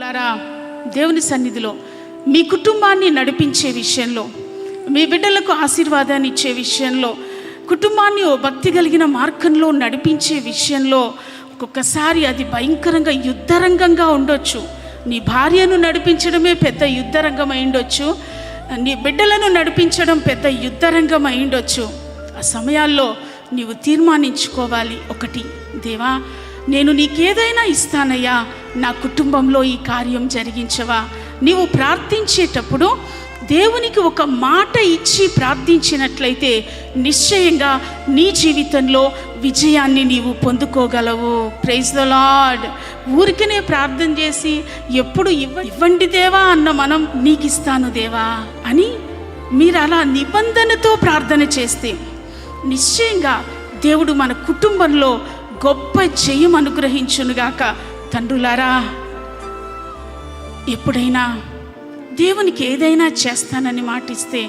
ప్రియులారా దేవుని సన్నిధిలో మీ కుటుంబాన్ని నడిపించే విషయంలో మీ బిడ్డలకు ఆశీర్వాదాన్ని ఇచ్చే విషయంలో కుటుంబాన్ని ఓ భక్తి కలిగిన మార్గంలో నడిపించే విషయంలో ఒక్కొక్కసారి అది భయంకరంగా యుద్ధరంగంగా ఉండొచ్చు. నీ భార్యను నడిపించడమే పెద్ద యుద్ధరంగం అయిండొచ్చు. నీ బిడ్డలను నడిపించడం పెద్ద యుద్ధరంగం అయిండొచ్చు. ఆ సమయాల్లో నీవు తీర్మానించుకోవాలి. ఒకటి దేవా నేను నీకేదైనా ఇస్తానయ్యా. నా కుటుంబంలో ఈ కార్యం జరిగించవా. నీవు ప్రార్థించేటప్పుడు దేవునికి ఒక మాట ఇచ్చి ప్రార్థించినట్లయితే నిశ్చయంగా నీ జీవితంలో విజయాన్ని నీవు పొందుకోగలవు. ప్రైజ్ ద లాడ్ ఊరికనే ప్రార్థన చేసి ఎప్పుడు ఇవ్వ ఇవ్వండి దేవా అన్న మనం నీకు ఇస్తాను దేవా అని మీరు అలా నిబంధనతో ప్రార్థన చేస్తే నిశ్చయంగా దేవుడు మన కుటుంబంలో గొప్ప జయం అనుగ్రహించునుగాక తండ్రులారా. ఎప్పుడైనా దేవునికి ఏదైనా చేస్తానని మాటిస్తే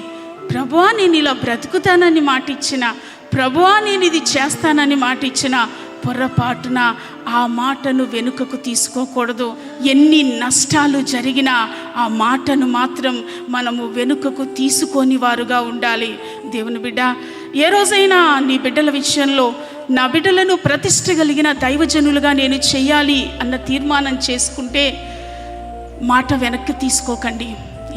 ప్రభువా నేను ఇలా బ్రతుకుతానని మాటిచ్చిన ప్రభువా నేను ఇది చేస్తానని మాటిచ్చిన పొరపాటున ఆ మాటను వెనుకకు తీసుకోకూడదు. ఎన్ని నష్టాలు జరిగినా ఆ మాటను మాత్రం మనము వెనుకకు తీసుకొని వారుగా ఉండాలి. దేవుని బిడ్డ ఏ రోజైనా నీ బిడ్డల విషయంలో నా బిడ్డలను ప్రతిష్ట కలిగిన దైవజనులుగా నేను చెయ్యాలి అన్న తీర్మానం చేసుకుంటే మాట వెనక్కి తీసుకోకండి.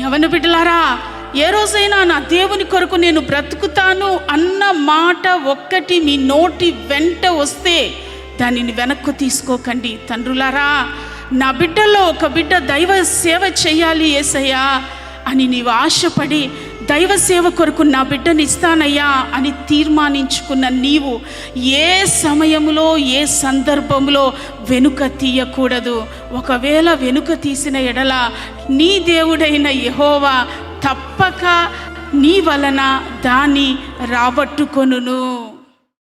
యవన బిడ్డలారా? ఏ రోజైనా నా దేవుని కొరకు నేను బ్రతుకుతాను అన్న మాట ఒక్కటి మీ నోటి వెంట వస్తే దానిని వెనక్కు తీసుకోకండి. తండ్రులారా నా బిడ్డలో ఒక బిడ్డ దైవ సేవ చేయాలి ఏసయ్యా అని నీవు ఆశపడి దైవ సేవ కొరకు నా బిడ్డను ఇస్తానయ్యా అని తీర్మానించుకున్న నీవు ఏ సమయంలో ఏ సందర్భంలో వెనుక తీయకూడదు. ఒకవేళ వెనుక తీసిన ఎడల నీ దేవుడైన యహోవా తప్పక నీ వలన దాన్ని రాబట్టుకొనును.